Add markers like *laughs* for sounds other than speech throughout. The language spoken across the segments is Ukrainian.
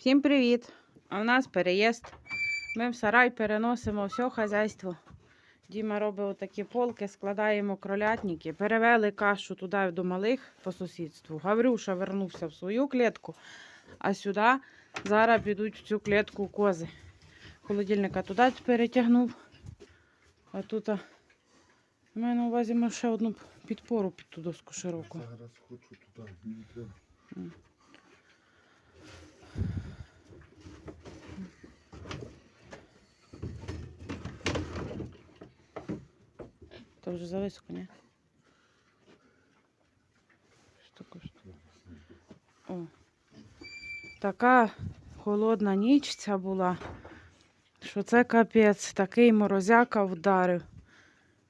Всім привіт! А в нас переїзд. Ми в сарай переносимо все хазяйство. Діма робить отакі полки, складаємо кролятники. Перевели кашу туди до малих по сусідству. Гаврюша вернувся в свою клітку, а сюди зараз підуть в цю клітку кози. Холодильника туди перетягнув. А тут а, у мене на увазі ми ще одну підпору під ту доску широку. Зараз хочу туди, То вже зависоко, ні? Що таке? О. Така холодна ніч ця була, що це капець, такий морозяка вдарив.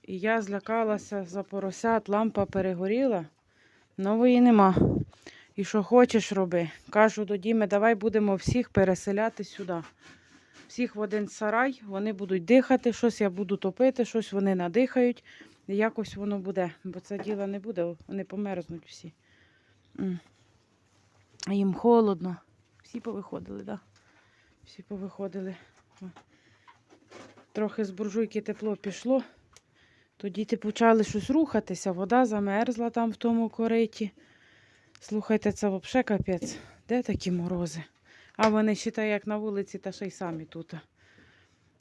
І я злякалася за поросят, лампа перегоріла, нової нема. І що хочеш роби. Кажу до Діми, давай будемо всіх переселяти сюди. Всіх в один сарай, вони будуть дихати, щось я буду топити, щось вони надихають. Якось воно буде, бо це діло не буде, вони померзнуть всі. А їм холодно. Всі повиходили, так? Да? Всі повиходили. Трохи з буржуйки тепло пішло. То діти почали щось рухатися, вода замерзла там в тому кориті. Слухайте, це взагалі капець. Де такі морози? А вони ще як на вулиці, та ще й самі тут.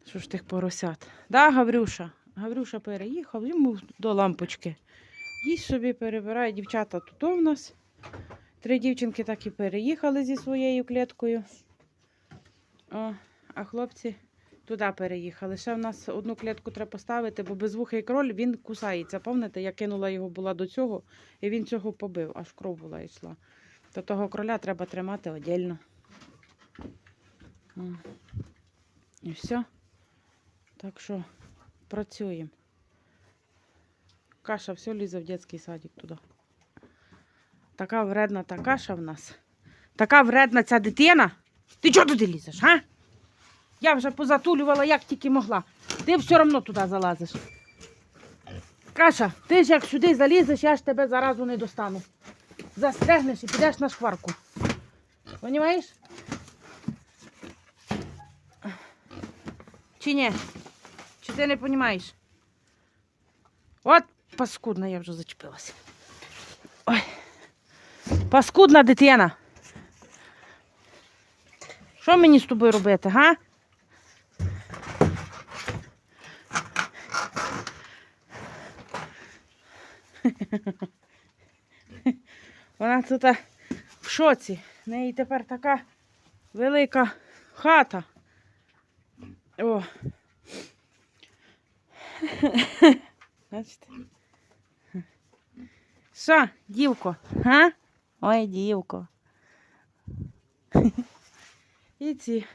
Що ж тих поросят? Да, Гаврюша? Гаврюша переїхав, йому до лампочки. Їсть собі перебирає. Дівчата тут у нас. Три дівчинки так і переїхали зі своєю кліткою. О, а хлопці туди переїхали. Ще в нас одну клітку треба поставити, бо безвухий кроль він кусається. Пам'ятаєте, я кинула його була до цього, і він цього побив, аж кров була йшла. То того кроля треба тримати віддільно. І все. Так що працюємо. Каша все лізе в дитячий садик туди. Така вредна та каша в нас. Така вредна ця дитина. Ти чого туди лізеш, га? Я вже позатулювала, як тільки могла. Ти все одно туди залазиш. Каша, ти ж як сюди залізеш, я ж тебе заразу не достану. Застрягнеш і підеш на шкварку. Понімаєш? Чи ні? Чи ти не розумієш? От паскудна, я вже зачепилася. Ой. Паскудна дитина. Що мені з тобою робити, га? Вона тут в шоці. В неї тепер така велика хата. О. Бачите? Що, дівко? Га? Ой, дівко. І ці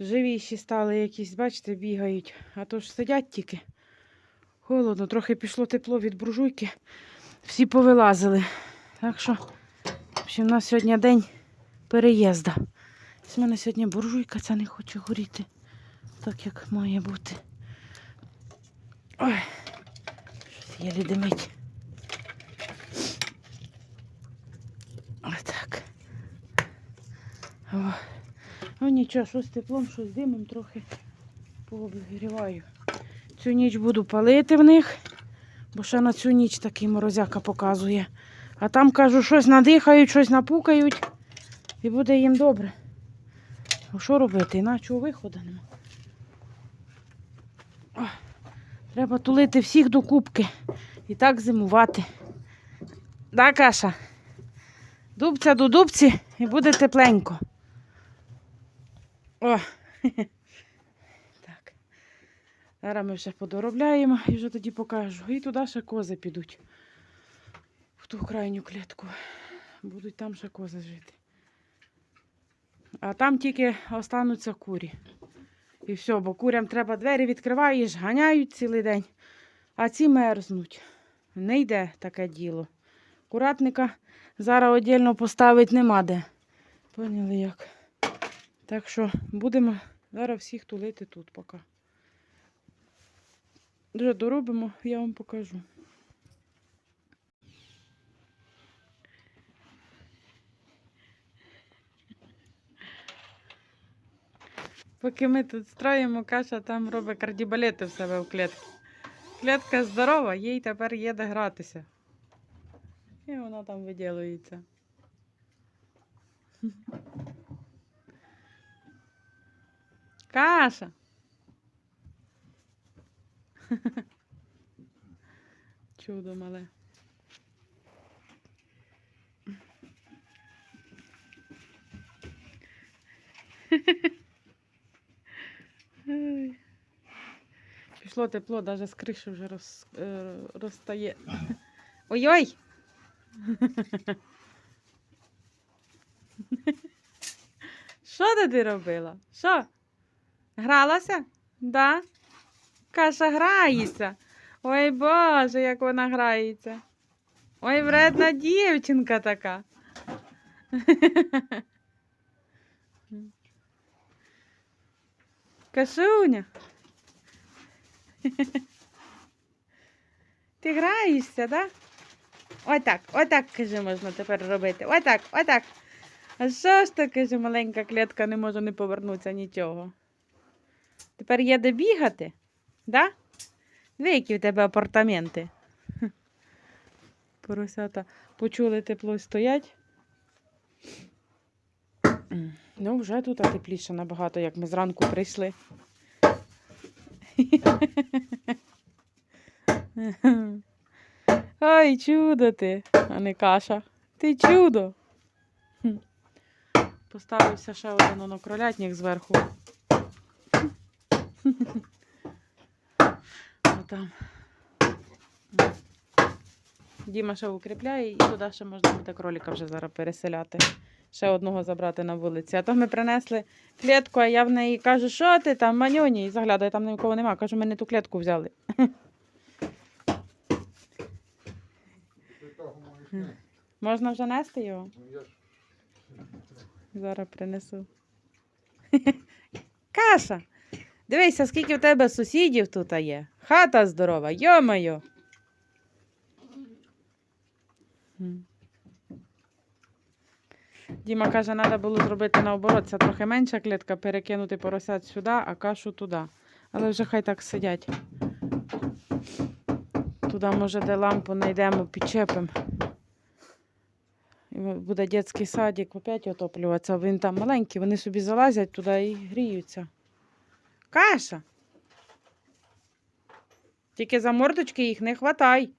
живіші стали якісь, бачите, бігають. А то ж сидять тільки. Холодно, трохи пішло тепло від буржуйки. Всі повилазили. Так що, в у нас сьогодні день переїзда. Ось в мене сьогодні буржуйка ця не хоче горіти. Так як має бути. Ой, щось єлі димить. Отак. О. Ну нічого, що з теплом, що з димом трохи пообігріваю. Цю ніч буду палити в них, бо ще на цю ніч такий морозяка показує. А там, кажу, щось надихають, щось напукають і буде їм добре. А що робити? Іначе виходу нема. Треба тулити всіх до кубки і так зимувати. Да, Каша? Дубця до дубці і буде тепленько. О! *laughs* Так. Зараз ми ще подоробляємо і вже тоді покажу. І туди ще кози підуть. В ту крайню клітку. Будуть там ще кози жити. А там тільки остануться курі. І все, бо курям треба двері відкриваєш, ганяють цілий день, а ці мерзнуть. Не йде таке діло. Куратника зараз віддільно поставити нема де. Поняли як? Так що будемо зараз всіх тулити тут поки. Вже доробимо, я вам покажу. Поки ми тут строїмо, каша там робить кардібалети в себе в клітці. Клітка здорова, їй тепер є де гратися. І вона там виділується. Каша. Чудо мале. Ой. *laughs* Пішло тепло, навіть з криші вже роз, е, розстає. *laughs* Ой-ой! *laughs* Що ти робила? Що? Гралася? Да? Каша грається. Ой Боже, як вона грається. Ой, вредна дівчинка така. *laughs* Кашуня. *laughs* Ти граєшся, да? Отак, отак, каже, можна тепер робити. Отак, отак. А що ж таке, каже, маленька клітка не може не повернутися нічого. Тепер є де бігати, да? Дві, які в тебе апартаменти. *laughs* Поросята почули тепло стоять. Ну, вже тут тепліше набагато, як ми зранку прийшли. *laughs* Ой, чудо ти, а не каша. Ти чудо. Поставився ще один оно кролятник зверху. *laughs* Отам. Діма ще укріпляє і туди ще можна буде кроліка вже зараз переселяти. Ще одного забрати на вулиці. А то ми принесли клітку, а я в неї кажу, що ти там, манюні, і заглядаю, там нікого нема. Кажу, ми не ту клітку взяли. Можна вже нести його? Ну Зараз принесу. *laughs* Каша! Дивися, скільки в тебе сусідів тут є. Хата здорова, йо-моє. Діма каже, треба було зробити наоборот. Це трохи менша клітка, перекинути поросят сюди, а кашу туди. Але вже хай так сидять. Туди, може, де лампу знайдемо, підчепимо. І буде дитячий садик опять отоплюватися. Він там маленький, вони собі залазять туди і гріються. Каша. Тільки за мордочки їх не хватай.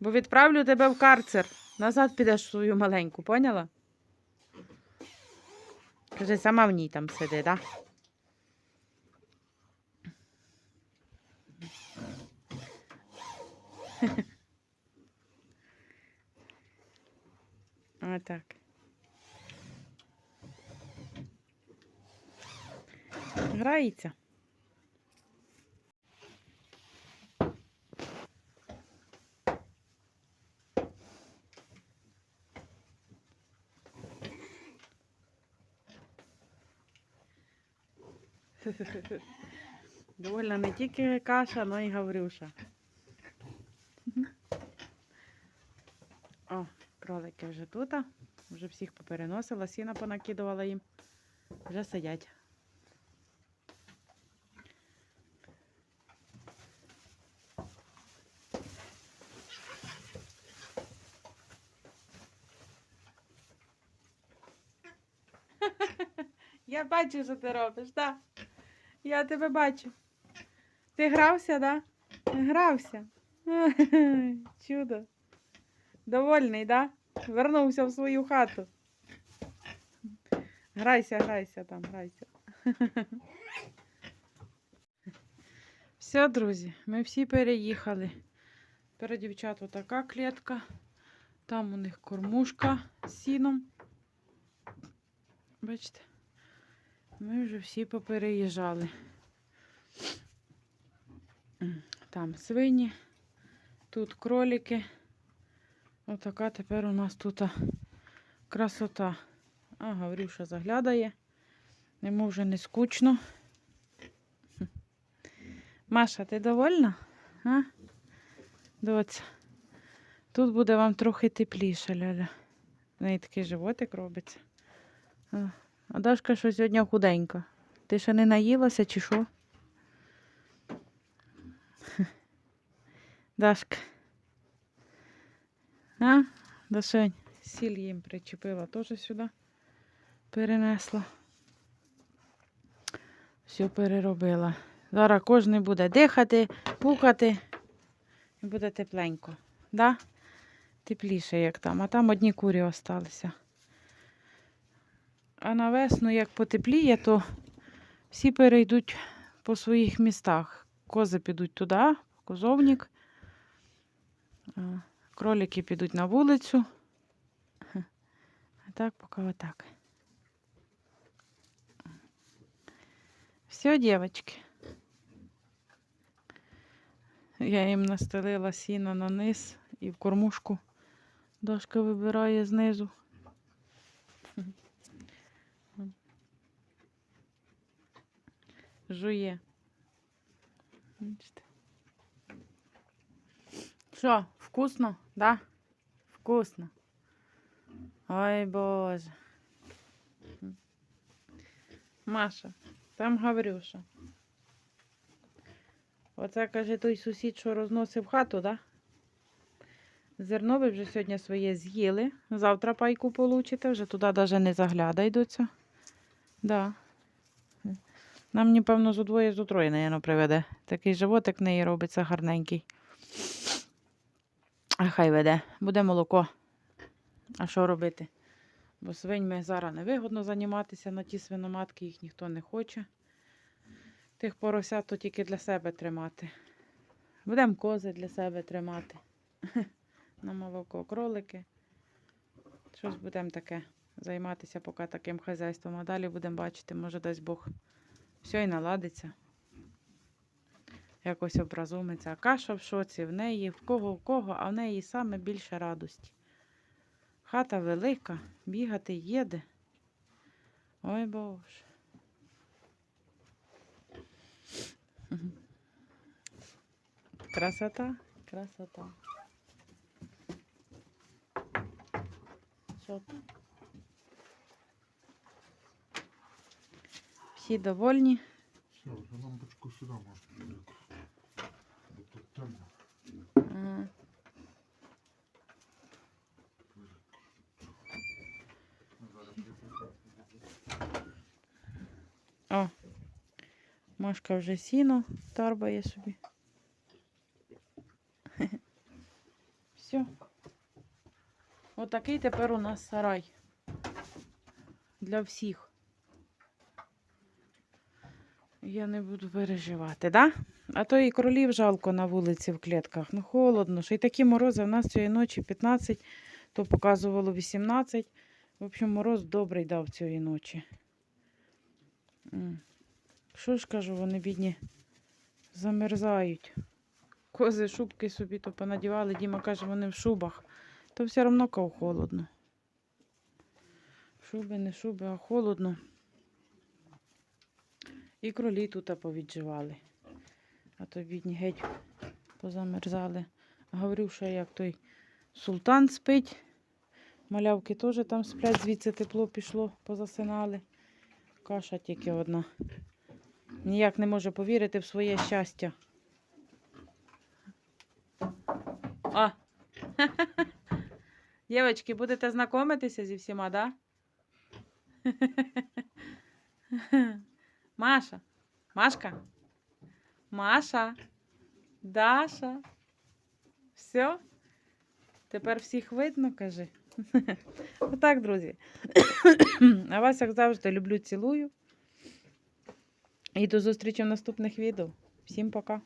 Бо відправлю тебе в карцер. Назад підеш свою маленьку, поняла? Каже, сама в ній там сиди, *laughs* так? Да? Отак. Грається. *laughs* Довольна не тільки каша, але й Гаврюша. О, кролики вже тут. Вже всіх попереносила, сіна понакидувала їм. Вже сидять. *laughs* Я бачу, що ти робиш, так? Я тебе бачу. Ти грався? Да? Грався. *laughs* Чудо. Довольний, да? Вернувся в свою хату. Грайся, грайся там, грайся. *laughs* Все, друзі, ми всі переїхали. Перед дівчат така клітка. Там у них кормушка з сіном. Бачите, ми вже всі попереїжджали. Там свині, тут кролики. Отака тепер у нас тут красота. А, Гаврюша заглядає. Йому вже не скучно. Маша, ти довольна? А? Доця. Тут буде вам трохи тепліше, Ляля. В неї такий животик робиться. А, Дашка що сьогодні худенька. Ти ще не наїлася чи що? *laughs* Дашка. А? Дашень, сіль їм причепила теж сюди. Перенесла. Все переробила. Зараз кожен буде дихати, пукати і буде тепленько. Да? Тепліше, як там, а там одні курі осталися. А на весну, як потепліє, то всі перейдуть по своїх містах. Кози підуть туди, козовник. Кролики підуть на вулицю. А так, поки отак. Все, дівчатки. Я їм настелила сіно на низ і в кормушку дошка вибирає знизу. Жує. Бачите. Що, вкусно? Да? Вкусно. Ой, Боже. Маша, там Гаврюша. Оце, каже, той сусід, що розносив хату, да? Зерно ви вже сьогодні своє з'їли. Завтра пайку получите, вже туди навіть не заглядайдуться. Да. Нам, напевно, з удвоє з утроє, наверно, приведе. Такий животик в неї робиться гарненький. А хай веде. Буде молоко. А що робити? Бо свиньми зараз невигодно займатися на ті свиноматки, їх ніхто не хоче. Тих поросят то тільки для себе тримати. Будемо кози для себе тримати. *laughs* На молоко кролики. Щось будемо таке займатися поки таким хазяйством. А далі будемо бачити, може дасть Бог. Все і наладиться. Якось образумиться. А каша в шоці, в неї, в кого, в кого, а в неї саме більше радості. Хата велика, бігати їде. Ой боже. Красота, красота. Що там? Всі довольні. Все, вже лампочку сюди можна. Тут темно. Ага. О, Машка вже сіно торбає собі. *laughs* Все. Отакий тепер у нас сарай. Для всіх. Я не буду переживати, да? А то і кролів жалко на вулиці в клітках. Ну, холодно. Ще й такі морози. У нас цієї ночі 15, то показувало 18. В общем, мороз добрий дав цієї ночі. Що ж кажу, вони бідні замерзають. Кози шубки собі то понадівали. Діма каже, вони в шубах. То все одно кав холодно. Шуби, не шуби, а холодно. І кролі тут повідживали. А то бідні геть позамерзали. Гаврюша, як той султан спить. Малявки теж там сплять, звідси тепло пішло, позасинали. Каша тільки одна. Ніяк не може повірити в своє щастя. А! *laughs* Дівчатки, будете знайомитися зі всіма, да? *laughs* Маша, Машка, Маша, Даша. Все? Тепер всіх видно, кажи. *laughs* Отак, друзі. *coughs* А вас, як завжди, люблю, цілую. І до зустрічі в наступних відео. Всім пока.